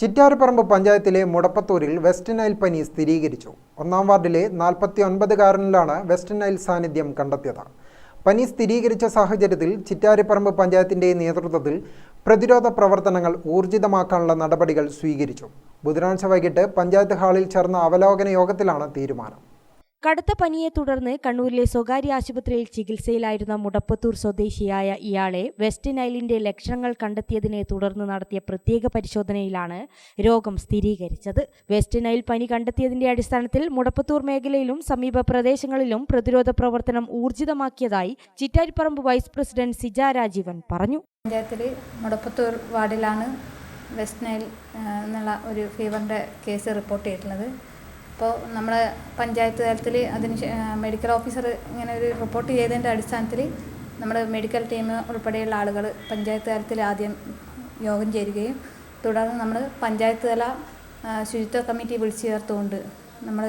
ചിറ്റാരപ്പറമ്പ് പഞ്ചായത്തിലെ മുടപ്പത്തൂരിൽ west Nile പനി സ്ഥിരീകരിച്ചു. ഒന്നാം വാർഡിലെ നാൽപ്പത്തി ഒൻപതുകാരനിലാണ് വെസ്റ്റ് നൈൽ സാന്നിധ്യം കണ്ടെത്തിയത്. പനി സ്ഥിരീകരിച്ച സാഹചര്യത്തിൽ ചിറ്റാരിപ്പറമ്പ് പഞ്ചായത്തിന്റെ നേതൃത്വത്തിൽ പ്രതിരോധ പ്രവർത്തനങ്ങൾ ഊർജിതമാക്കാനുള്ള നടപടികൾ സ്വീകരിച്ചു. ബുധനാഴ്ച വൈകിട്ട് പഞ്ചായത്ത് ഹാളിൽ ചേർന്ന അവലോകന യോഗത്തിലാണ് തീരുമാനം. കടുത്ത പനിയെ തുടർന്ന് കണ്ണൂരിലെ സ്വകാര്യ ആശുപത്രിയിൽ ചികിത്സയിലായിരുന്ന മുടപ്പത്തൂർ സ്വദേശിയായ ഇയാളെ വെസ്റ്റ് നൈലിന്റെ ലക്ഷണങ്ങൾ കണ്ടെത്തിയതിനെ തുടർന്ന് നടത്തിയ പ്രത്യേക പരിശോധനയിലാണ് രോഗം സ്ഥിരീകരിച്ചത്. വെസ്റ്റ് നൈൽ പനി കണ്ടെത്തിയതിന്റെ അടിസ്ഥാനത്തിൽ മുടപ്പത്തൂർ മേഖലയിലും സമീപ പ്രദേശങ്ങളിലും പ്രതിരോധ പ്രവർത്തനം ഊർജിതമാക്കിയതായി ചിറ്റാരിപ്പറമ്പ് വൈസ് പ്രസിഡന്റ് സിജ രാജീവൻ പറഞ്ഞു. പഞ്ചായത്തിൽ മുടപ്പത്തൂർ വാർഡിലാണ് വെസ്റ്റ് നൈൽ എന്നുള്ള ഒരു ഫീവറിന്റെ കേസ് റിപ്പോർട്ട് ചെയ്തിട്ടുള്ളത്. അപ്പോൾ നമ്മുടെ പഞ്ചായത്ത് തലത്തിൽ അതിന് മെഡിക്കൽ ഓഫീസർ ഇങ്ങനെ ഒരു റിപ്പോർട്ട് ചെയ്തതിന്റെ അടിസ്ഥാനത്തിൽ നമ്മുടെ മെഡിക്കൽ ടീം ഉൾപ്പെടെയുള്ള ആളുകൾ പഞ്ചായത്ത് തലത്തിൽ ആദ്യം യോഗം ചേരുകയും തുടർന്ന് നമ്മൾ പഞ്ചായത്ത് തല ശുചിത്വ കമ്മിറ്റി വിളിച്ചു ചേർത്തുകൊണ്ട് നമ്മൾ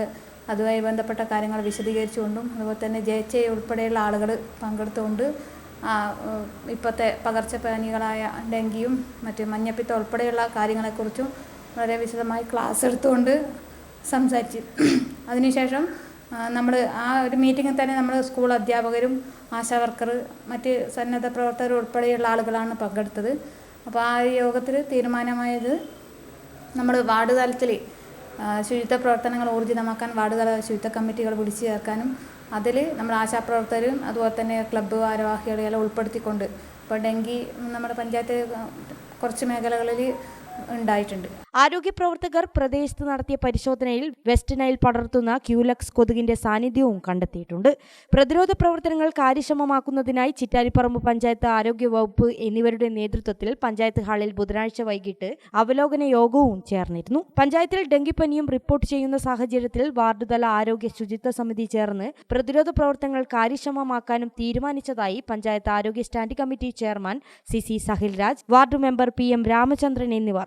അതുമായി ബന്ധപ്പെട്ട കാര്യങ്ങൾ വിശദീകരിച്ചുകൊണ്ടും അതുപോലെ തന്നെ ജെ എച്ച് ഐ ഉൾപ്പെടെയുള്ള ആളുകൾ പങ്കെടുത്തുകൊണ്ട് ഇപ്പോഴത്തെ പകർച്ചപ്പനികളായ ഡെങ്കിയും മറ്റ് മഞ്ഞപ്പിത്തം ഉൾപ്പെടെയുള്ള കാര്യങ്ങളെക്കുറിച്ചും വളരെ വിശദമായി ക്ലാസ് എടുത്തുകൊണ്ട് സംസാരിച്ചു. അതിനുശേഷം നമ്മൾ ആ ഒരു മീറ്റിങ്ങിൽ തന്നെ നമ്മൾ സ്കൂൾ അധ്യാപകരും ആശാ വർക്കർ മറ്റ് സന്നദ്ധ പ്രവർത്തകർ ഉൾപ്പെടെയുള്ള ആളുകളാണ് പങ്കെടുത്തത്. അപ്പോൾ ആ യോഗത്തിൽ തീരുമാനമായത് നമ്മൾ വാർഡ് തലത്തിൽ ശുചിത്വ പ്രവർത്തനങ്ങൾ ഊർജിതമാക്കാൻ വാർഡ് തല ശുചിത്വ കമ്മിറ്റികൾ വിളിച്ചു ചേർക്കാനും അതിൽ നമ്മൾ ആശാപ്രവർത്തകരും അതുപോലെ തന്നെ ക്ലബ്ബ് ഭാരവാഹികളെല്ലാം ഉൾപ്പെടുത്തിക്കൊണ്ട് ഇപ്പോൾ ഡെങ്കി നമ്മുടെ പഞ്ചായത്ത് കുറച്ച് മേഖലകളിൽ ഉണ്ടായിട്ടുണ്ട്. ആരോഗ്യ പ്രവർത്തകർ പ്രദേശത്ത് നടത്തിയ പരിശോധനയിൽ വെസ്റ്റ് നൈൽ പടർത്തുന്ന ക്യൂലക്സ് കൊതുകിന്റെ സാന്നിധ്യവും കണ്ടെത്തിയിട്ടുണ്ട്. പ്രതിരോധ പ്രവർത്തനങ്ങൾ കാര്യക്ഷമമാക്കുന്നതിനായി ചിറ്റാരിപ്പറമ്പ് പഞ്ചായത്ത് ആരോഗ്യ വകുപ്പ് എന്നിവരുടെ നേതൃത്വത്തിൽ പഞ്ചായത്ത് ഹാളിൽ ബുധനാഴ്ച വൈകിട്ട് അവലോകന യോഗവും ചേർന്നിരുന്നു. പഞ്ചായത്തിൽ ഡെങ്കിപ്പനിയും റിപ്പോർട്ട് ചെയ്യുന്ന സാഹചര്യത്തിൽ വാർഡുതല ആരോഗ്യ ശുചിത്വ സമിതി ചേർന്ന് പ്രതിരോധ പ്രവർത്തനങ്ങൾ കാര്യക്ഷമമാക്കാനും തീരുമാനിച്ചതായി പഞ്ചായത്ത് ആരോഗ്യ standing committee chairman C C Sahilraj ward member P M Ramachandran എന്നിവർ